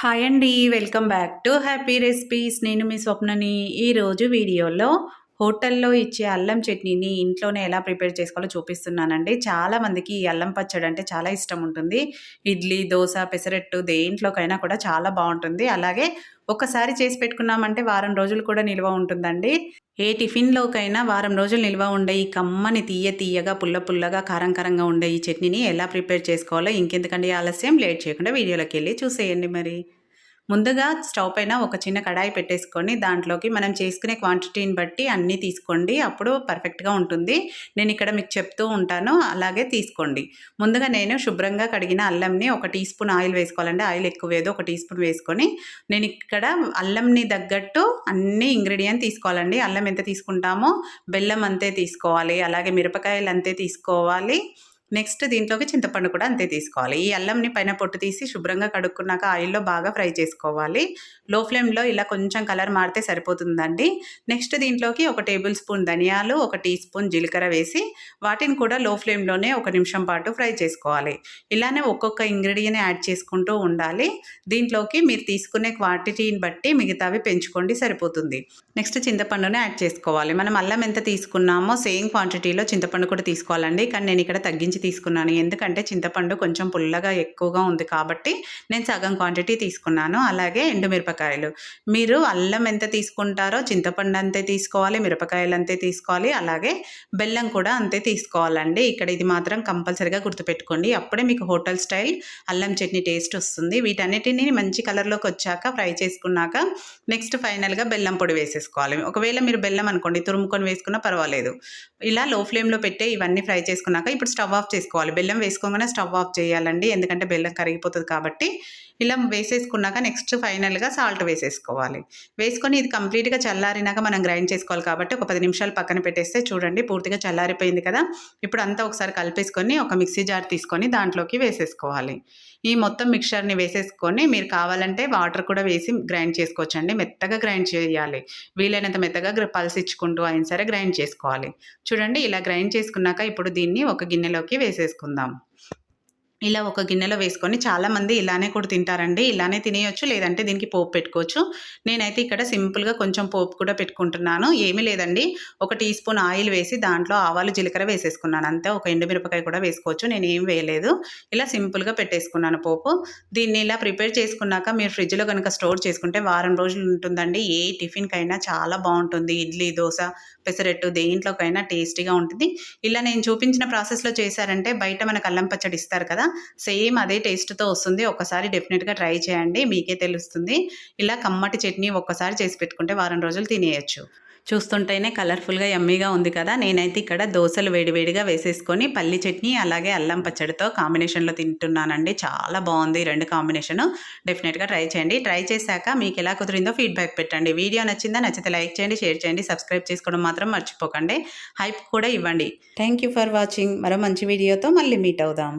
Hi అండి welcome back to happy recipes నేను మీ స్వప్నని ఈరోజు వీడియోలో హోటల్లో ఇచ్చే అల్లం చట్నీని ఇంట్లోనే ఎలా ప్రిపేర్ చేసుకోవాలో చూపిస్తున్నానండి. చాలామందికి ఈ అల్లం పచ్చడి అంటే చాలా ఇష్టం ఉంటుంది. ఇడ్లీ దోశ పెసరట్టు దేంట్లోకైనా కూడా చాలా బాగుంటుంది. అలాగే ఒకసారి చేసి పెట్టుకున్నామంటే వారం రోజులు కూడా నిల్వ ఉంటుందండి. ఏ టిఫిన్లోకైనా వారం రోజులు నిల్వ ఉండే ఈ కమ్మని తీయ తీయగా పుల్ల పుల్లగా కారం కారంగా ఉండే ఈ చట్నీని ఎలా ప్రిపేర్ చేసుకోవాలో ఇంకెందుకండి ఆలస్యం లేట్ చేయకుండా వీడియోలోకి వెళ్ళి చూసేయండి మరి. ముందుగా స్టవ్ పైన ఒక చిన్న కడాయి పెట్టేసుకొని దాంట్లోకి మనం చేసుకునే క్వాంటిటీని బట్టి అన్నీ తీసుకోండి. అప్పుడు పర్ఫెక్ట్గా ఉంటుంది. నేను ఇక్కడ మీకు చెప్తూ ఉంటాను. అలాగే తీసుకోండి. ముందుగా నేను శుభ్రంగా కడిగిన అల్లంని ఒక టీ స్పూన్ ఆయిల్ వేసుకోవాలండి. ఆయిల్ ఎక్కువ ఏదో ఒక టీ స్పూన్ వేసుకొని నేను ఇక్కడ అల్లంని తగ్గట్టు అన్ని ఇంగ్రీడియంట్ తీసుకోవాలండి. అల్లం ఎంత తీసుకుంటామో బెల్లం అంతే తీసుకోవాలి. అలాగే మిరపకాయలు అంతే తీసుకోవాలి. నెక్స్ట్ దీంట్లోకి చింతపండు కూడా అంతే తీసుకోవాలి. ఈ అల్లంని పైన పొట్టు తీసి శుభ్రంగా కడుక్కున్నాక ఆయిల్లో బాగా ఫ్రై చేసుకోవాలి. లో ఫ్లేమ్లో ఇలా కొంచెం కలర్ మారితే సరిపోతుందండి. నెక్స్ట్ దీంట్లోకి ఒక టేబుల్ స్పూన్ ధనియాలు ఒక టీ స్పూన్ జీలకర్ర వేసి వాటిని కూడా లో ఫ్లేమ్లోనే ఒక నిమిషం పాటు ఫ్రై చేసుకోవాలి. ఇలానే ఒక్కొక్క ఇంగ్రీడియంట్ యాడ్ చేసుకుంటూ ఉండాలి. దీంట్లోకి మీరు తీసుకునే క్వాంటిటీని బట్టి మిగతావి పెంచుకోండి సరిపోతుంది. నెక్స్ట్ చింతపండుని యాడ్ చేసుకోవాలి. మనం అల్లం ఎంత తీసుకున్నామో సేమ్ క్వాంటిటీలో చింతపండు కూడా తీసుకోవాలండి. కానీ నేను ఇక్కడ తగ్గించి తీసుకున్నాను. ఎందుకంటే చింతపండు కొంచెం పుల్లగా ఎక్కువగా ఉంది కాబట్టి నేను సగం క్వాంటిటీ తీసుకున్నాను. అలాగే ఎండుమిరపకాయలు. మీరు అల్లం ఎంత తీసుకుంటారో చింతపండు అంతే తీసుకోవాలి మిరపకాయలు అంతే తీసుకోవాలి అలాగే బెల్లం కూడా అంతే తీసుకోవాలండి. ఇక్కడ ఇది మాత్రం కంపల్సరిగా గుర్తుపెట్టుకోండి. అప్పుడే మీకు హోటల్ స్టైల్ అల్లం చట్నీ టేస్ట్ వస్తుంది. వీటన్నిటిని మంచి కలర్లోకి వచ్చాక ఫ్రై చేసుకున్నాక నెక్స్ట్ ఫైనల్గా బెల్లం పొడి వేసేసుకోవాలి. ఒకవేళ మీరు బెల్లం అనుకోండి తురుముకొని వేసుకున్నా పర్వాలేదు. ఇలా లో ఫ్లేమ్లో పెట్టే ఇవన్నీ ఫ్రై చేసుకున్నాక ఇప్పుడు స్టవ్ ఆఫ్ చేసుకోవాలి. బెల్లం వేసుకోగానే స్టవ్ ఆఫ్ చేయాలండి. ఎందుకంటే బెల్లం కరిగిపోతుంది కాబట్టి ఇలా వేసేసుకున్నాక నెక్స్ట్ ఫైనల్గా సాల్ట్ వేసేసుకోవాలి. వేసుకొని ఇది కంప్లీట్గా చల్లారినాక మనం గ్రైండ్ చేసుకోవాలి కాబట్టి ఒక పది నిమిషాలు పక్కన పెట్టేస్తే చూడండి పూర్తిగా చల్లారిపోయింది కదా. ఇప్పుడు అంతా ఒకసారి కలిపేసుకొని ఒక మిక్సీ జార్ తీసుకొని దాంట్లోకి వేసేసుకోవాలి. ఈ మొత్తం మిక్చర్ని వేసేసుకొని మీరు కావాలంటే వాటర్ కూడా వేసి గ్రైండ్ చేసుకోవచ్చండి. మెత్తగా గ్రైండ్ చేయాలి. వీలైనంత మెత్తగా పల్స్ ఇచ్చుకుంటూ అయిన సరే గ్రైండ్ చేసుకోవాలి. చూడండి ఇలా గ్రైండ్ చేసుకున్నాక ఇప్పుడు దీన్ని ఒక గిన్నెలోకి వేసేసుకుందాం. ఇలా ఒక గిన్నెలో వేసుకొని చాలామంది ఇలానే కూడా తింటారండి. ఇలానే తినేయొచ్చు లేదంటే దీనికి పోపు పెట్టుకోవచ్చు. నేనైతే ఇక్కడ సింపుల్గా కొంచెం పోపు కూడా పెట్టుకుంటున్నాను. ఏమీ లేదండి. ఒక టీ స్పూన్ ఆయిల్ వేసి దాంట్లో ఆవాలు జీలకర్ర వేసేసుకున్నాను. అంతే ఒక ఎండుమిరపకాయ కూడా వేసుకోవచ్చు. నేను ఏం వేయలేదు. ఇలా సింపుల్గా పెట్టేసుకున్నాను పోపు. దీన్ని ఇలా ప్రిపేర్ చేసుకున్నాక మీరు ఫ్రిడ్జ్లో కనుక స్టోర్ చేసుకుంటే వారం రోజులు ఉంటుందండి. ఏ టిఫిన్కైనా చాలా బాగుంటుంది. ఇడ్లీ దోశ పెసరెట్టు దేంట్లోకైనా టేస్టీగా ఉంటుంది. ఇలా నేను చూపించిన ప్రాసెస్లో చేశారంటే బయట మనకు అల్లం పచ్చడి ఇస్తారు కదా సేమ్ అదే టేస్ట్తో వస్తుంది. ఒకసారి డెఫినెట్గా ట్రై చేయండి. మీకే తెలుస్తుంది. ఇలా కమ్మటి చట్నీ ఒక్కసారి చేసి పెట్టుకుంటే వారం రోజులు తినేయచ్చు. చూస్తుంటేనే కలర్ఫుల్గా ఎమ్మీగా ఉంది కదా. నేనైతే ఇక్కడ దోశలు వేడివేడిగా వేసేసుకొని పల్లి చట్నీ అలాగే అల్లం పచ్చడితో కాంబినేషన్లో తింటున్నానండి. చాలా బాగుంది రెండు కాంబినేషను డెఫినెట్గా ట్రై చేయండి. ట్రై చేశాక మీకు ఎలా కుదిరిందో ఫీడ్బ్యాక్ పెట్టండి. వీడియో నచ్చిందా నచ్చితే లైక్ చేయండి షేర్ చేయండి సబ్స్క్రైబ్ చేసుకోవడం మాత్రం మర్చిపోకండి. హైప్ కూడా ఇవ్వండి. థ్యాంక్ ఫర్ వాచింగ్ మరో మంచి వీడియోతో మళ్ళీ మీట్ అవుదాం.